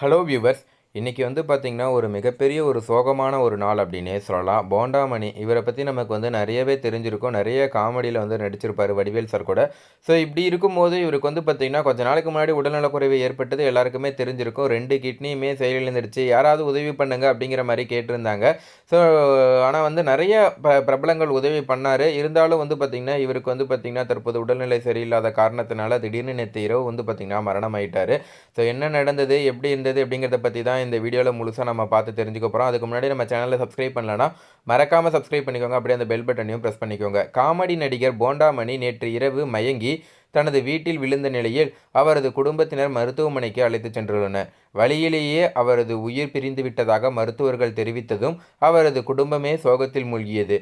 Hello viewers இன்றைக்கி வந்து பார்த்திங்கன்னா ஒரு மிகப்பெரிய ஒரு சோகமான ஒரு நாள் அப்படின்னே சொல்லலாம். போண்டாமணி இவரை பற்றி நமக்கு வந்து நிறையவே தெரிஞ்சிருக்கும். நிறைய காமெடியில் வந்து நடிச்சிருப்பார் வடிவேல் சார் கூட. ஸோ இப்படி இருக்கும்போது இவருக்கு வந்து பார்த்திங்கன்னா கொஞ்ச நாளைக்கு முன்னாடி உடல்நலக்குறைவு ஏற்பட்டது எல்லாருக்குமே தெரிஞ்சிருக்கும். ரெண்டு கிட்னியுமே செயலிழந்துருச்சு. யாராவது உதவி பண்ணுங்க அப்படிங்கிற மாதிரி கேட்டிருந்தாங்க. ஸோ ஆனால் வந்து நிறைய ப பிரபலங்கள் உதவி பண்ணார். இருந்தாலும் வந்து பார்த்திங்கன்னா இவருக்கு வந்து பார்த்திங்கன்னா தற்போது உடல்நிலை சரியில்லாத காரணத்தினால திடீர்னு நேற்று இரவு வந்து பார்த்திங்கன்னா மரணம் ஆயிட்டார் ஸோ என்ன நடந்தது எப்படி இருந்தது அப்படிங்கிறத பற்றி தான் இந்த வீடியோவில் முழுசாக நம்ம பார்த்து தெரிஞ்சுக்க போகிறோம் அதுக்கு முன்னாடி நம்ம சேனலில் சப்ஸ்கிரைப் பண்ணலன்னா மறக்காமல் சப்ஸ்கிரைப் பண்ணிக்கோங்க. அப்படியே அந்த பெல் பட்டனையும் ப்ரெஸ் பண்ணிக்கோங்க. காமெடி நடிகர் போண்டாமணி நேற்று இரவு மயங்கி தனது வீட்டில் விழுந்த நிலையில் அவரது குடும்பத்தினர் மருத்துவமனைக்கு அழைத்துச் சென்றுள்ளனர். வழியிலேயே அவரது உயிர் பிரிந்து விட்டதாக மருத்துவர்கள் தெரிவித்ததும் அவரது குடும்பமே சோகத்தில் மூழ்கியது.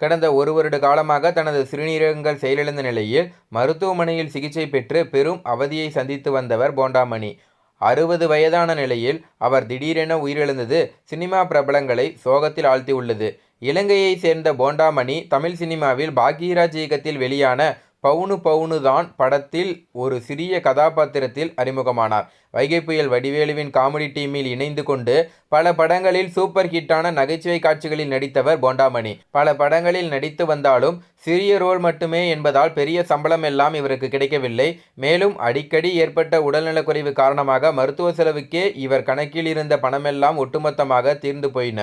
கடந்த ஒரு வருட காலமாக தனது சிறுநீரகங்கள் செயலிழந்த நிலையில் மருத்துவமனையில் சிகிச்சை பெற்று பெரும் அவதியை சந்தித்து வந்தவர் போண்டாமணி. அறுபது வயதான நிலையில் அவர் திடீரென உயிரிழந்தது. சினிமா பிரபலங்களை சோகத்தில் ஆழ்த்தியுள்ளது. இலங்கையை சேர்ந்த போண்டாமணி தமிழ் சினிமாவில் பாக்யராஜ் இயக்கத்தில் வெளியான பவுனு பவுனு தான் படத்தில் ஒரு சிறிய கதாபாத்திரத்தில் அறிமுகமானார். வைகை புயல் வடிவேலுவின் காமெடி டீமில் இணைந்து கொண்டு பல படங்களில் சூப்பர் ஹிட்டான நகைச்சுவை காட்சிகளில் நடித்தவர் போண்டாமணி. பல படங்களில் நடித்து வந்தாலும் சிறிய ரோல் மட்டுமே என்பதால் பெரிய சம்பளம் எல்லாம் இவருக்கு கிடைக்கவில்லை. மேலும் அடிக்கடி ஏற்பட்ட உடல்நலக்குறைவு காரணமாக மருத்துவ செலவுக்கே இவர் கணக்கில் இருந்த பணமெல்லாம் ஒட்டுமொத்தமாக தீர்ந்து போயின.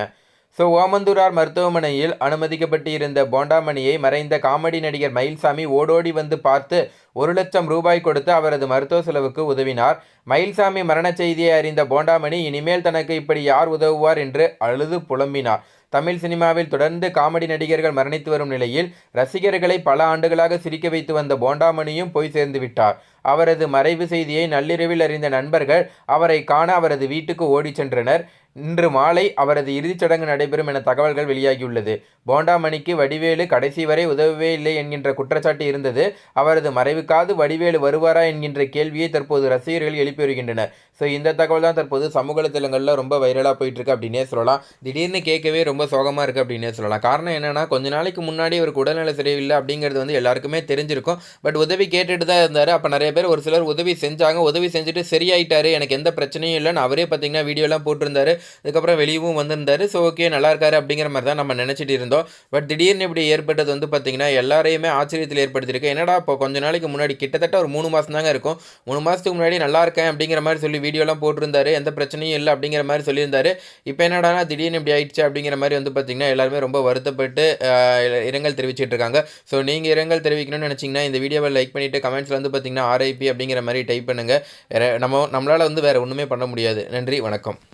ஸோ ஓமந்தூரார் மருத்துவமனையில் அனுமதிக்கப்பட்டிருந்த போண்டாமணியை மறைந்த காமெடி நடிகர் மயில்சாமி ஓடோடி வந்து பார்த்து ஒரு லட்சம் ரூபாய் கொடுத்து அவரது மருத்துவ செலவுக்கு உதவினார். மயில்சாமி மரண செய்தியை அறிந்த போண்டாமணி இனிமேல் தனக்கு இப்படி யார் உதவுவார்? என்று அழுது புலம்பினார். தமிழ் சினிமாவில் தொடர்ந்து காமெடி நடிகர்கள் மரணித்து வரும் நிலையில் ரசிகர்களை பல ஆண்டுகளாக சிரிக்க வைத்து வந்த போண்டாமணியும் போய் சேர்ந்து விட்டார். அவரது மறைவு செய்தியை நள்ளிரவில் அறிந்த நண்பர்கள் அவரை காண அவரது வீட்டுக்கு ஓடிச் சென்றனர். இன்று மாலை அவரது இறுதிச் சடங்கு நடைபெறும் என தகவல்கள் வெளியாகியுள்ளது. போண்டாமணிக்கு வடிவேலு கடைசி வரை உதவவே இல்லை என்கின்ற குற்றச்சாட்டு இருந்தது. அவரது மறைவுக்காது வடிவேலு வருவாரா என்கின்ற கேள்வியை தற்போது ரசிகர்கள் எழுப்பி வருகின்றனர். ஸோ இந்த தகவல் தான் தற்போது சமூக தளங்களில் ரொம்ப வைரலாக போயிட்டு இருக்கு அப்படின்னே சொல்லலாம். திடீர்னு கேட்கவே ரொம்ப சோகமாக இருக்குது அப்படின்னே சொல்லலாம். காரணம் என்னென்னா கொஞ்ச நாளைக்கு முன்னாடி ஒரு உடல்நல சரியில்லை அப்படிங்கிறது வந்து எல்லாருக்குமே தெரிஞ்சிருக்கும். பட் உதவி கேட்டுட்டு தான் இருந்தார். அப்போ நிறைய பேர் ஒரு சிலர் உதவி செஞ்சாங்க. உதவி செஞ்சுட்டு சரியாயிட்டாரு. எனக்கு எந்த பிரச்சனையும் இல்லைன்னு அவரே பார்த்தீங்கன்னா வீடியோலாம் போட்டிருந்தாரு. அதுக்கப்புறம் வெளியவும் வந்திருந்தார். ஸோ ஓகே நல்லா இருக்காரு அப்படிங்கிற மாதிரி தான் நம்ம நினச்சிட்டு இருந்தோம். பட் திடீர்னு இப்படி ஏற்பட்டது வந்து பார்த்திங்கன்னா எல்லாரையுமே ஆச்சரியத்தில் ஏற்படுத்தியிருக்கு. என்னடா இப்போ கொஞ்ச நாளைக்கு முன்னாடி கிட்டத்தட்ட ஒரு மூணு மாதம் தாங்க இருக்கும். மூணு மாதத்துக்கு முன்னாடி நல்லா இருக்கேன் அப்படிங்கிற மாதிரி சொல்லி வீடியோலாம் போட்டிருந்தாரு. எந்த பிரச்சனையும் இல்லை அப்படிங்கிற மாதிரி சொல்லியிருந்தாரு. இப்போ என்னடானா திடீர்னு இப்படி ஆயிடுச்சு அப்படிங்கிற மாதிரி வந்து பார்த்திங்கன்னா எல்லாருமே ரொம்ப வருத்தப்பட்டு இரங்கல் தெரிவிச்சிட்டு இருக்காங்க. ஸோ நீங்கள் இரங்கல் தெரிவிக்கணும்னு நினச்சிங்கன்னா இந்த வீடியோவை லைக் பண்ணிவிட்டு கமெண்ட்ஸில் வந்து பார்த்திங்கன்னா ஆர்ஐபி அப்படிங்கிற மாதிரி டைப் பண்ணுங்கள் நம்ம நம்மளால் வந்து வேறு ஒன்றுமே பண்ண முடியாது. நன்றி வணக்கம்.